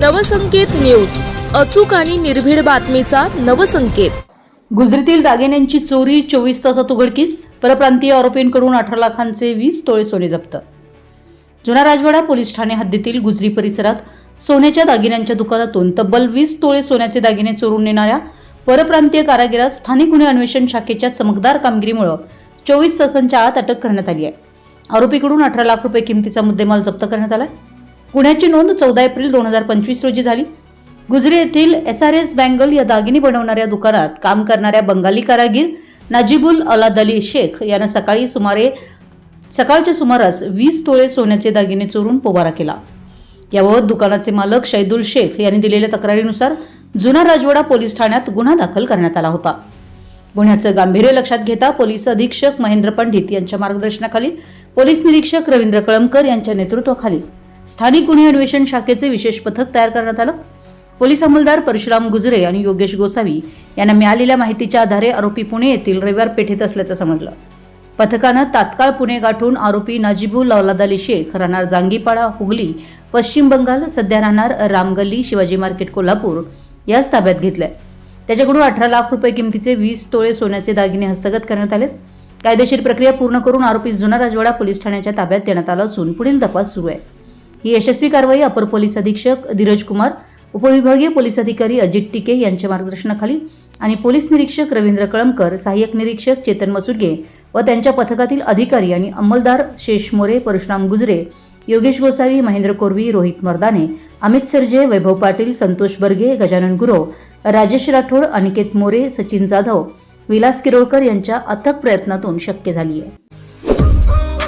Navsanket news. अचूक आणि निर्भीड बातमीचा नवसंकेत. गुजरीतील दागिन्यांची चोरी चोवीस तासात उघडकीस. परप्रांतीय आरोपींकडून अठरा लाखांचे वीस तोळे सोने जप्त. जुना राजवाडा पोलीस ठाणे हद्दीतील गुजरी परिसरात सोन्याच्या दागिन्यांच्या दुकानातून तब्बल वीस तोळे सोन्याचे दागिने चोरून नेणाऱ्या परप्रांतीय कारागिरात स्थानिक गुन्हे अन्वेषण शाखेच्या चमकदार कामगिरीमुळे चोवीस तासांच्या आत अटक करण्यात आली आहे. आरोपीकडून अठरा लाख रुपये किमतीचा मुद्देमाल जप्त करण्यात आला आहे गुन्ह्याची नोंद चौदा एप्रिल दोन हजार पंचवीस रोजी झाली. गुजरी येथील एस आर एस बँगल या दागिने बनवणाऱ्या दुकानात काम करणाऱ्या बंगाली कारागीर नाजिबुल अलाद अली शेख यानं सकाळी सुमारे सकाळच्या सुमारास वीस तोळे सोन्याचे दागिने चोरून पोबारा केला. याबाबत दुकानाचे मालक शैदुल शेख यांनी दिलेल्या तक्रारीनुसार जुना राजवाडा पोलीस ठाण्यात गुन्हा दाखल करण्यात आला होता. गुन्ह्याचं गांभीर्य लक्षात घेता पोलीस अधीक्षक महेंद्र पंडित यांच्या मार्गदर्शनाखाली पोलीस निरीक्षक रवींद्र कळमकर यांच्या नेतृत्वाखाली स्थानिक गुन्हे अन्वेषण शाखेचे विशेष पथक तयार करण्यात आलं. पोलीस अंमलदार परशुराम गुजरे आणि योगेश गोसावी यांना मिळालेल्या माहितीच्या आधारे आरोपी पुणे येथील रविवार पेठेत असल्याचं समजलं. पथकानं तात्काळ पुणे गाठून आरोपी नाजिबुल औलाद अली शेख राहणार जांगीपाडा हुगली पश्चिम बंगाल सध्या राहणार रामगल्ली शिवाजी मार्केट कोल्हापूर याच ताब्यात घेतलंय. त्याच्याकडून अठरा लाख रुपये किमतीचे वीस तोळे सोन्याचे दागिने हस्तगत करण्यात आलेत. कायदेशीर प्रक्रिया पूर्ण करून आरोपी जुना राजवाडा पोलीस ठाण्याच्या ताब्यात देण्यात आला असून पुढील तपास सुरू आहे. ही यशस्वी कारवाई अपर पोलीस अधीक्षक धीरज कुमार उपविभागीय पोलीस अधिकारी अजित टिके यांच्या मार्गदर्शनाखाली आणि पोलीस निरीक्षक रवींद्र कळमकर सहाय्यक निरीक्षक चेतन मसुडगे व त्यांच्या पथकातील अधिकारी आणि अंमलदार शेष मोरे परशुराम गुजरे योगेश गोसावी महेंद्र कोरवी रोहित मर्दाने अमित सरजे वैभव पाटील संतोष बर्गे गजानन गुरव राजेश राठोड अनिकेत मोरे सचिन जाधव विलास किरोळकर यांच्या अथक प्रयत्नातून शक्य झाली आहे